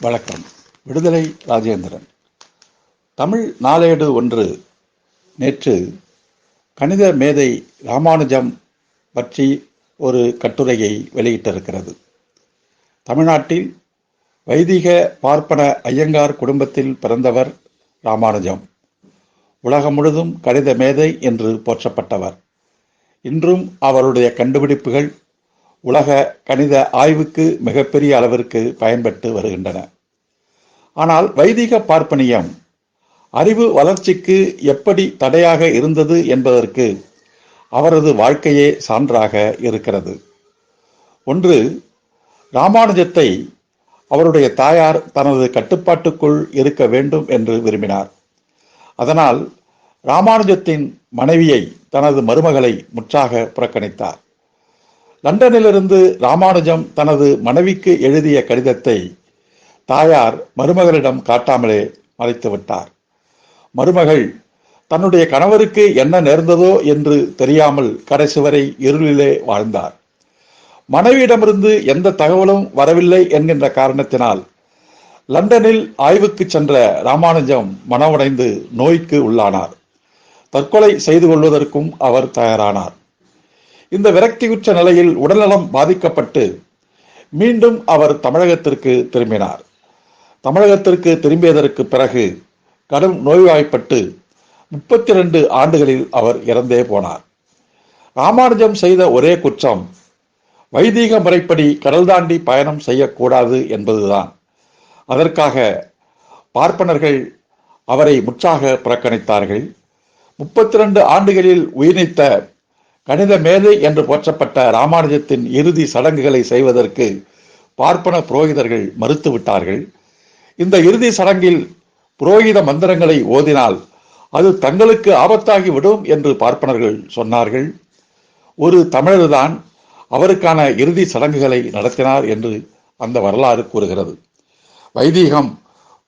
வணக்கம். விடுதலை ராஜேந்திரன். தமிழ் நாளேடு ஒன்று. நேற்று கணித மேதை ராமானுஜம் பற்றி ஒரு கட்டுரையை வெளியிட்டிருக்கிறது. தமிழ்நாட்டில் வைதிக பார்ப்பன ஐயங்கார் குடும்பத்தில் பிறந்தவர் ராமானுஜம். உலகம் முழுதும் கணித மேதை என்று போற்றப்பட்டவர். இன்றும் அவருடைய கண்டுபிடிப்புகள் உலக கணித ஆய்வுக்கு மிகப்பெரிய அளவிற்கு பயன்பட்டு வருகின்றன. ஆனால் வைதிக பார்ப்பனியம் அறிவு வளர்ச்சிக்கு எப்படி தடையாக இருந்தது என்பதற்கு அவரது வாழ்க்கையே சான்றாக இருக்கிறது. ஒன்று ராமானுஜத்தை அவருடைய தாயார் தனது கட்டுப்பாட்டுக்குள் இருக்க வேண்டும் என்று விரும்பினார். அதனால் ராமானுஜத்தின் மனைவியை தனது மருமகளை முற்றாக புறக்கணித்தார். லண்டனிலிருந்து ராமானுஜம் தனது மனைவிக்கு எழுதிய கடிதத்தை தாயார் மருமகளிடம் காட்டாமலே மறைத்து விட்டார். மருமகள் தன்னுடைய கணவருக்கு என்ன நேர்ந்ததோ என்று தெரியாமல் கடைசி வரை இருளிலே வாழ்ந்தார். மனைவியிடமிருந்து எந்த தகவலும் வரவில்லை என்கின்ற காரணத்தினால் லண்டனில் ஆய்வுக்கு சென்ற ராமானுஜம் மனமடைந்து நோய்க்கு உள்ளானார். தற்கொலை செய்து கொள்வதற்கும் அவர் தயாரானார். இந்த விரக்தியுற்ற நிலையில் உடல்நலம் பாதிக்கப்பட்டு மீண்டும் அவர் தமிழகத்திற்கு திரும்பினார். தமிழகத்திற்கு திரும்பியதற்கு பிறகு கடும் நோய்வாய்ப்பட்டு முப்பத்தி ரெண்டு ஆண்டுகளில் அவர் இறந்தே போனார். ராமானுஜம் செய்த ஒரே குற்றம் வைதீக முறைப்படி கடல் தாண்டி பயணம் செய்யக்கூடாது என்பதுதான். அதற்காக பார்ப்பனர்கள் அவரை முற்றாக புறக்கணித்தார்கள். முப்பத்தி ரெண்டு ஆண்டுகளில் உயிர்நீத்த கணித மேதை என்று போற்றப்பட்ட ராமானுஜத்தின் இறுதி சடங்குகளை செய்வதற்கு பார்ப்பன புரோகிதர்கள் மறுத்துவிட்டார்கள். இந்த இறுதி சடங்கில் புரோகித மந்திரங்களை ஓதினால் அது தங்களுக்கு ஆபத்தாகி விடும் என்று பார்ப்பனர்கள் சொன்னார்கள். ஒரு தமிழர்தான் அவருக்கான இறுதி சடங்குகளை நடத்தினார் என்று அந்த வரலாறு கூறுகிறது. வைதீகம்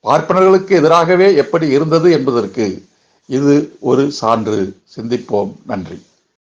பார்ப்பனர்களுக்கு எதிராகவே எப்படி இருந்தது என்பதற்கு இது ஒரு சான்று. சிந்திப்போம். நன்றி.